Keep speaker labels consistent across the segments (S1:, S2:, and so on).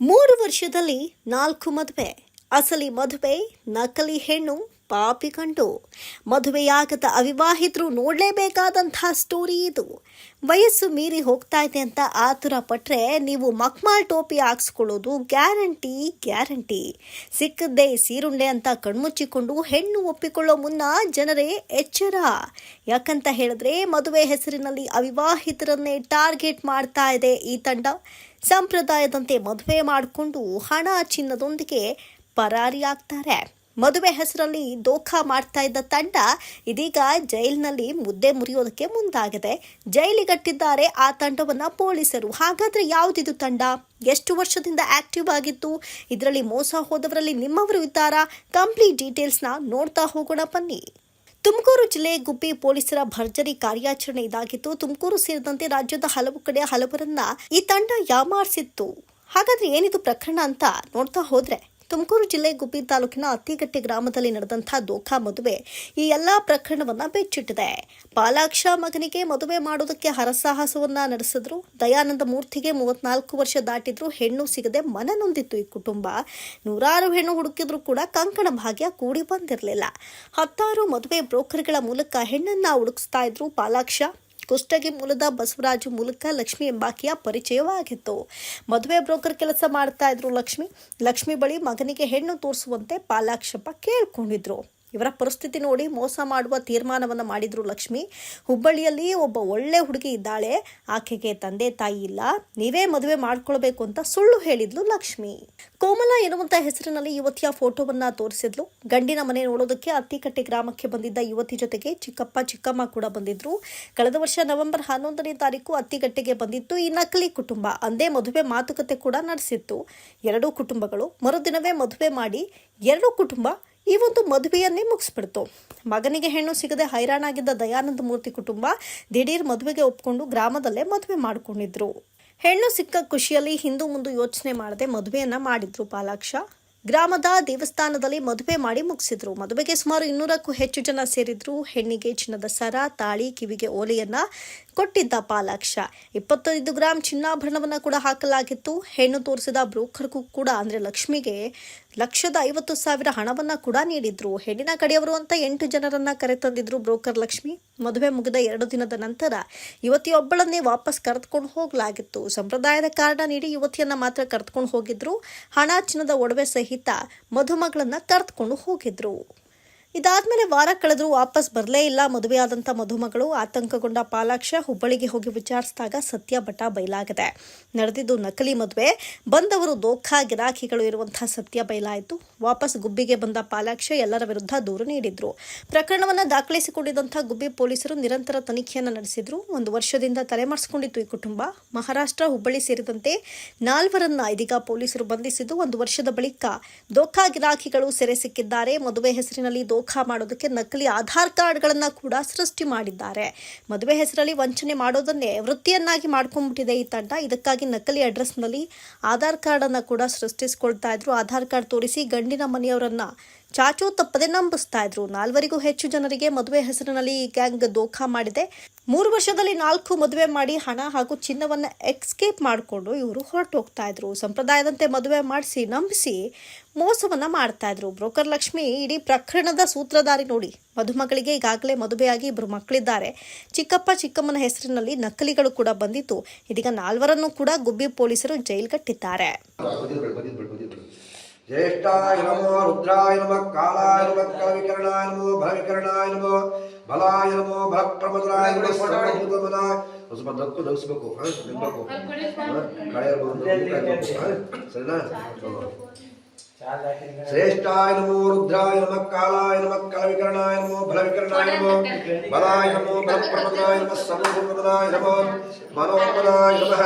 S1: ಮೂರು ವರ್ಷದಲ್ಲಿ ನಾಲ್ಕು ಮದುವೆ. ಅಸಲಿ ಮದುವೆ ನಕಲಿ ಹೆಣ್ಣು ಪಾಪಿ ಕಂಡು ಮದುವೆಯಾಗದ ಅವಿವಾಹಿತರು ನೋಡಲೇಬೇಕಾದಂಥ ಸ್ಟೋರಿ ಇದು. ವಯಸ್ಸು ಮೀರಿ ಹೋಗ್ತಾ ಇದೆ ಅಂತ ಆತುರ ಪಟ್ಟರೆ ನೀವು ಮಕ್ಮಾಲ್ ಟೋಪಿ ಹಾಕ್ಸ್ಕೊಳ್ಳೋದು ಗ್ಯಾರಂಟಿ ಗ್ಯಾರಂಟಿ. ಸಿಕ್ಕದ್ದೇ ಸೀರುಂಡೆ ಅಂತ ಕಣ್ಮುಚ್ಚಿಕೊಂಡು ಹೆಣ್ಣು ಒಪ್ಪಿಕೊಳ್ಳೋ ಮುನ್ನ ಜನರೇ ಎಚ್ಚರ. ಯಾಕಂತ ಹೇಳಿದ್ರೆ ಮದುವೆ ಹೆಸರಿನಲ್ಲಿ ಅವಿವಾಹಿತರನ್ನೇ ಟಾರ್ಗೆಟ್ ಮಾಡ್ತಾ ಇದೆ ಈ ತಂಡ. ಸಂಪ್ರದಾಯದಂತೆ ಮದುವೆ ಮಾಡಿಕೊಂಡು ಹಣ ಚಿನ್ನದೊಂದಿಗೆ ಪರಾರಿಯಾಗ್ತಾರೆ. ಮದುವೆ ಹೆಸರಲ್ಲಿ ದೋಖಾ ಮಾಡ್ತಾ ಇದ್ದ ತಂಡ ಇದೀಗ ಜೈಲಿನಲ್ಲಿ ಮುದ್ದೆ ಮುರಿಯೋದಕ್ಕೆ ಮುಂದಾಗಿದೆ. ಜೈಲಿಗಟ್ಟಿದ್ದಾರೆ ಆ ತಂಡವನ್ನ ಪೊಲೀಸರು. ಹಾಗಾದ್ರೆ ಯಾವುದಿದು ತಂಡ? ಎಷ್ಟು ವರ್ಷದಿಂದ ಆಕ್ಟಿವ್ ಆಗಿತ್ತು ಇದರಲ್ಲಿ ಮೋಸ ಹೋದವರಲ್ಲಿ ನಿಮ್ಮವರು ಇದ್ದಾರಾ? ಕಂಪ್ಲೀಟ್ ಡೀಟೇಲ್ಸ್ನ ನೋಡ್ತಾ ಹೋಗೋಣ ಬನ್ನಿ. ತುಮಕೂರು ಜಿಲ್ಲೆ ಗುಬ್ಬಿ ಪೊಲೀಸರ ಭರ್ಜರಿ ಕಾರ್ಯಾಚರಣೆ ಇದಾಗಿತ್ತು. ತುಮಕೂರು ಸೇರಿದಂತೆ ರಾಜ್ಯದ ಹಲವು ಕಡೆ ಹಲವರನ್ನ ಈ ತಂಡ ಯಾಮಾರಿಸಿತ್ತು. ಹಾಗಾದ್ರೆ ಏನಿದು ಪ್ರಕರಣ ಅಂತ ನೋಡ್ತಾ ಹೋದ್ರೆ ತುಮಕೂರು ಜಿಲ್ಲೆ ಗುಬ್ಬಿ ತಾಲೂಕಿನ ಅತ್ತಿಗಟ್ಟೆ ಗ್ರಾಮದಲ್ಲಿ ನಡೆದಂತಹ ದೋಖಾ ಮದುವೆ ಈ ಎಲ್ಲಾ ಪ್ರಕರಣವನ್ನ ಬೆಚ್ಚಿಟ್ಟಿದೆ. ಪಾಲಾಕ್ಷ ಮಗನಿಗೆ ಮದುವೆ ಮಾಡೋದಕ್ಕೆ ಹರಸಾಹಸವನ್ನ ನಡೆಸಿದ್ರು. ದಯಾನಂದ ಮೂರ್ತಿಗೆ ಮೂವತ್ನಾಲ್ಕು ವರ್ಷ ದಾಟಿದ್ರು. ಹೆಣ್ಣು ಸಿಗದೆ ಮನನೊಂದಿತ್ತು ಈ ಕುಟುಂಬ. ನೂರಾರು ಹೆಣ್ಣು ಹುಡುಕಿದ್ರು ಕೂಡ ಕಂಕಣ ಭಾಗ್ಯ ಕೂಡಿ ಬಂದಿರಲಿಲ್ಲ. ಹತ್ತಾರು ಮದುವೆ ಬ್ರೋಕರ್ಗಳ ಮೂಲಕ ಹೆಣ್ಣನ್ನ ಹುಡುಕಿಸ್ತಾ ಇದ್ರು ಪಾಲಾಕ್ಷ. ಕುಷ್ಟಗಿ ಮೂಲದ ಬಸವರಾಜು ಮೂಲಕ ಲಕ್ಷ್ಮಿ ಎಂಬಾಕೆಯ ಪರಿಚಯವಾಗಿತ್ತು. ಮದುವೆ ಬ್ರೋಕರ್ ಕೆಲಸ ಮಾಡ್ತಾ ಇದ್ರು ಲಕ್ಷ್ಮಿ. ಲಕ್ಷ್ಮಿ ಬಳಿ ಮಗನಿಗೆ ಹೆಣ್ಣು ತೋರಿಸುವಂತೆ ಪಾಲಾಕ್ಷಪ್ಪ ಕೇಳ್ಕೊಂಡಿದ್ರು. ಇವರ ಪರಿಸ್ಥಿತಿ ನೋಡಿ ಮೋಸ ಮಾಡುವ ತೀರ್ಮಾನವನ್ನು ಮಾಡಿದ್ರು ಲಕ್ಷ್ಮಿ. ಹುಬ್ಬಳ್ಳಿಯಲ್ಲಿ ಒಬ್ಬ ಒಳ್ಳೆ ಹುಡುಗಿ ಇದ್ದಾಳೆ. ಆಕೆಗೆ ತಂದೆ ತಾಯಿ ಇಲ್ಲ. ನೀವೇ ಮದುವೆ ಮಾಡ್ಕೊಳ್ಬೇಕು ಅಂತ ಸುಳ್ಳು ಹೇಳಿದ್ಲು ಲಕ್ಷ್ಮಿ. ಕೋಮಲ ಎನ್ನುವಂತ ಹೆಸರಿನಲ್ಲಿ ಯುವತಿಯ ಫೋಟೋವನ್ನ ತೋರಿಸಿದ್ಲು. ಗಂಡಿನ ಮನೆ ನೋಡೋದಕ್ಕೆ ಅತ್ತಿಕಟ್ಟೆ ಗ್ರಾಮಕ್ಕೆ ಬಂದಿದ್ದ ಯುವತಿ ಜೊತೆಗೆ ಚಿಕ್ಕಪ್ಪ ಚಿಕ್ಕಮ್ಮ ಕೂಡ ಬಂದಿದ್ರು. ಕಳೆದ ವರ್ಷ ನವೆಂಬರ್ ಹನ್ನೊಂದನೇ ತಾರೀಕು ಅತ್ತಿಗಟ್ಟೆಗೆ ಬಂದಿತ್ತು. ಈ ನಕಲಿ ಕುಟುಂಬ ಅಂದೇ ಮದುವೆ ಮಾತುಕತೆ ಕೂಡ ನಡೆಸಿತ್ತು. ಎರಡೂ ಕುಟುಂಬಗಳು ಮರುದಿನವೇ ಮದುವೆ ಮಾಡಿ ಎರಡೂ ಕುಟುಂಬ ಈ ಒಂದು ಮದುವೆಯನ್ನೇ ಮುಗಿಸ್ಬಿಡ್ತು. ಮಗನಿಗೆ ಹೆಣ್ಣು ಸಿಗದೆ ಹೈರಾಣಾಗಿದ್ದ ದಯಾನಂದ ಮೂರ್ತಿ ಕುಟುಂಬ ದಿಢೀರ್ ಮದುವೆಗೆ ಒಪ್ಕೊಂಡು ಗ್ರಾಮದಲ್ಲೇ ಮದುವೆ ಮಾಡಿಕೊಂಡಿದ್ರು. ಹೆಣ್ಣು ಸಿಕ್ಕ ಖುಷಿಯಲ್ಲಿ ಹಿಂದೂ ಮುಂದೆ ಯೋಚನೆ ಮಾಡದೆ ಮದುವೆಯನ್ನ ಮಾಡಿದ್ರು ಪಾಲಾಕ್ಷ. ಗ್ರಾಮದ ದೇವಸ್ಥಾನದಲ್ಲಿ ಮದುವೆ ಮಾಡಿ ಮುಗಿಸಿದ್ರು. ಮದುವೆಗೆ ಸುಮಾರು ಇನ್ನೂರಕ್ಕೂ ಹೆಚ್ಚು ಜನ ಸೇರಿದ್ರು. ಹೆಣ್ಣಿಗೆ ಚಿನ್ನದ ಸರ, ತಾಳಿ, ಕಿವಿಗೆ ಓಲೆಯನ್ನ ಕೊಟ್ಟಿದ್ದ ಪಾಲಾಕ್ಷ. ಇಪ್ಪತ್ತೈದು ಗ್ರಾಂ ಚಿನ್ನಾಭರಣವನ್ನು ಕೂಡ ಹಾಕಲಾಗಿತ್ತು. ಹೆಣ್ಣು ತೋರಿಸಿದ ಬ್ರೋಕರ್ಗೂ ಕೂಡ, ಅಂದರೆ ಲಕ್ಷ್ಮಿಗೆ ಲಕ್ಷದ ಐವತ್ತು ಸಾವಿರ ಹಣವನ್ನು ಕೂಡ ನೀಡಿದ್ರು. ಹೆಣ್ಣಿನ ಕಡೆಯವರು ಅಂತ ಎಂಟು ಜನರನ್ನ ಕರೆತಂದಿದ್ರು ಬ್ರೋಕರ್ ಲಕ್ಷ್ಮಿ. ಮದುವೆ ಮುಗಿದ ಎರಡು ದಿನದ ನಂತರ ಯುವತಿಯೊಬ್ಬಳನ್ನೇ ವಾಪಸ್ ಕರೆದುಕೊಂಡು ಹೋಗಲಾಗಿತ್ತು. ಸಂಪ್ರದಾಯದ ಕಾರಣ ನೀಡಿ ಯುವತಿಯನ್ನ ಮಾತ್ರ ಕರೆದುಕೊಂಡು ಹೋಗಿದ್ರು. ಹಣ ಚಿನ್ನದ ಒಡವೆ ಸಹಿತ ಮಧುಮಗಳನ್ನ ಕರೆದುಕೊಂಡು ಹೋಗಿದ್ರು. ಇದಾದ್ಮೇಲೆ ವಾರ ಕಳೆದರೂ ವಾಪಸ್ ಬರಲೇ ಇಲ್ಲ. ಮದುವೆಯಾದಂಥ ಮಧುಮಗಳು ಆತಂಕಗೊಂಡ ಪಾಲಾಕ್ಷ ಹುಬ್ಬಳ್ಳಿಗೆ ಹೋಗಿ ವಿಚಾರಿಸಿದಾಗ ಸತ್ಯ ಬಟ ಬಯಲಾಗಿದೆ. ನಡೆದಿದ್ದು ನಕಲಿ ಮದುವೆ. ಬಂದವರು ದೋಖಾ ಗಿರಾಕಿಗಳು ಇರುವಂತಹ ಸತ್ಯ ಬಯಲಾಯಿತು. ವಾಪಸ್ ಗುಬ್ಬಿಗೆ ಬಂದ ಪಾಲಾಕ್ಷ ಎಲ್ಲರ ವಿರುದ್ಧ ದೂರು ನೀಡಿದ್ರು. ಪ್ರಕರಣವನ್ನು ದಾಖಲಿಸಿಕೊಂಡಿದ್ದಂಥ ಗುಬ್ಬಿ ಪೊಲೀಸರು ನಿರಂತರ ತನಿಖೆಯನ್ನು ನಡೆಸಿದ್ರು. ಒಂದು ವರ್ಷದಿಂದ ತಲೆಮರೆಸಿಕೊಂಡಿತ್ತು ಈ ಕುಟುಂಬ. ಮಹಾರಾಷ್ಟ್ರ, ಹುಬ್ಬಳ್ಳಿ ಸೇರಿದಂತೆ ನಾಲ್ವರನ್ನ ಇದೀಗ ಪೊಲೀಸರು ಬಂಧಿಸಿದ್ದು ಒಂದು ವರ್ಷದ ಬಳಿಕ. ದೋಖಾ ಗಿರಾಕಿಗಳು ಸೆರೆ ಸಿಕ್ಕಿದ್ದಾರೆ. ಮದುವೆ ಹೆಸರಿನಲ್ಲಿ ಮಾಡೋದಕ್ಕೆ ನಕಲಿ ಆಧಾರ್ ಕಾರ್ಡ್ಗಳನ್ನು ಕೂಡ ಸೃಷ್ಟಿ ಮಾಡಿದ್ದಾರೆ. ಮದುವೆ ಹೆಸರಲ್ಲಿ ವಂಚನೆ ಮಾಡೋದನ್ನೇ ವೃತ್ತಿಯನ್ನಾಗಿ ಮಾಡ್ಕೊಂಡ್ಬಿಟ್ಟಿದೆ ಈ ತಂಡ. ಇದಕ್ಕಾಗಿ ನಕಲಿ ಅಡ್ರೆಸ್ನಲ್ಲಿ ಆಧಾರ್ ಕಾರ್ಡನ್ನು ಕೂಡ ಸೃಷ್ಟಿಸ್ಕೊಳ್ತಾ ಇದ್ರು. ಆಧಾರ್ ಕಾರ್ಡ್ ತೋರಿಸಿ ಗಂಡಿನ ಮನೆಯವರನ್ನ ಚಾಚು ತಪ್ಪದೆ ನಂಬಿಸ್ತಾ ಇದ್ರು. ನಾಲ್ವರಿಗೂ ಹೆಚ್ಚು ಜನರಿಗೆ ಮದುವೆ ಹೆಸರಿನಲ್ಲಿ ಈ ಗ್ಯಾಂಗ್ ದೋಖಾ ಮಾಡಿದೆ. ಮೂರು ವರ್ಷದಲ್ಲಿ ನಾಲ್ಕು ಮದುವೆ ಮಾಡಿ ಹಣ ಹಾಗೂ ಚಿನ್ನವನ್ನ ಎಕ್ಸ್ಕೇಪ್ ಮಾಡಿಕೊಂಡು ಇವರು ಹೊರಟೋಗ್ತಾ ಇದ್ರು. ಸಂಪ್ರದಾಯದಂತೆ ಮದುವೆ ಮಾಡಿಸಿ, ನಂಬಿಸಿ ಮೋಸವನ್ನ ಮಾಡ್ತಾ ಇದ್ರು. ಬ್ರೋಕರ್ ಲಕ್ಷ್ಮಿ ಇಡೀ ಪ್ರಕರಣದ ಸೂತ್ರಧಾರಿ ನೋಡಿ. ಮಧುಮಗಳಿಗೆ ಈಗಾಗಲೇ ಮದುವೆಯಾಗಿ ಇಬ್ಬರು ಮಕ್ಕಳಿದ್ದಾರೆ. ಚಿಕ್ಕಪ್ಪ ಚಿಕ್ಕಮ್ಮನ ಹೆಸರಿನಲ್ಲಿ ನಕಲಿಗಳು ಕೂಡ ಬಂದಿತ್ತು. ಇದೀಗ ನಾಲ್ವರನ್ನು ಕೂಡ ಗುಬ್ಬಿ ಪೊಲೀಸರು ಜೈಲ್ಗಟ್ಟಿದ್ದಾರೆ.
S2: ज्येष्ठाय नमो, रुद्राय नमः, कालाय नमः, कविकरणाय नमो, भविकरणाय नमो, बलाय नमो भक्प्रमदनाय नमो सर्वभूतमनाय उसको दत्त को दस को हाँ दत्त को काळे बंधु हाँ, सरेना श्रेष्ठाय नमो, रुद्राय नमः, कालाय नमः कलविकरणाय नमो भलविकरणाय नमो, बलाय नमो भक्प्रमदनाय नमो सर्वभूतमनाय नमो मनोपदाय नमः।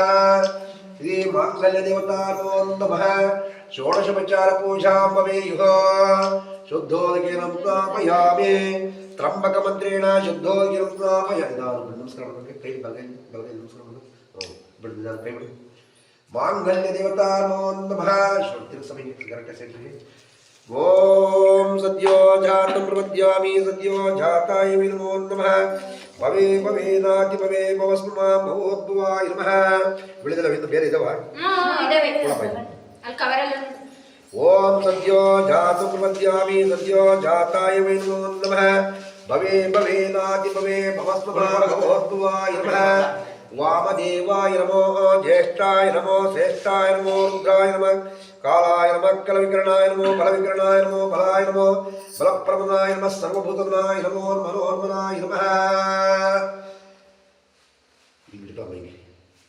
S2: श्री मांगल्य देवता नमो नमः। ಸ್ಥಾಪಯಾಮಿ ತ್ರಂಬಕ ಮಂತ್ರೇಣ ಶುದ್ಧೋದಕೇನ ಸ್ಥಾಪಯಾಮಿ ನಾನು ನಮಸ್ಕಾರ ಮಾಡ್ಬೇಕು. ಕೈ ಬಲಗೈ ಬಲಗೈ ನಮಸ್ಕಾರ ಮಾಡ್ಬೇಕು. ಹ್ಞೂ ಬಿಡು ನಾನು ಕೈ ಬಿಡು. ಮಾಂಗಲ್ಯ ದೇವತಾ ನಮೋ. ಶ್ರುತಿರ ಸಮಯ ಕರೆಕ್ಟ್ ಸೆಟ್ರಿ ಓಂ ಸದ್ಯೋ ಜಾತಂ ಪ್ರಪದ್ಯಾಮಿ ಸದ್ಯೋ ಜಾತಾಯ ವೈ ನಮಃ. ಭವೇ ಭವೇನಾತಿ ಭವೇ ಭವಸ್ಮ ಭವೋದ್ಭವಾಯ ನಮಃ. ಉಳಿದಲ್ಲ ಇನ್ನು ಬೇರೆ ಇದಾವ?
S3: ಹಾ, ಇದಾವೆ.
S2: ಕೊಡಪ್ಪ ಇದು. ಓಂ ಸದ್ಯೋ ಜಾತು ಪ್ರಪದ್ಯಾಮಿ ಸದ್ಯೋ ಜಾತಾಯ ವೈ ನಮೋ ನಮಃ ಭವೇ ಭವೇನಾತಿ ಭವೇ ಭವಸ್ಮಭಾರ್ಗವೋದ್ಭವಾಯ ನಮಃ ವಾಮದೇವಾಯ ನಮೋ ಜ್ಯೇಷ್ಠಾಯ ನಮೋ ಶ್ರೇಷ್ಠಾಯ ನಮೋ ರುದ್ರಾಯ ನಮಃ ಕಾಲಾಯ ನಮಃ ಕಲವಿಕರಣಾಯ ನಮೋ ಬಲವಿಕರಣಾಯ ನಮೋ ಬಲಾಯ ನಮೋ ಬಲಪ್ರಮದಾಯ ನಮಃ ಸರ್ವಭೂತನಾಯ ನಮೋ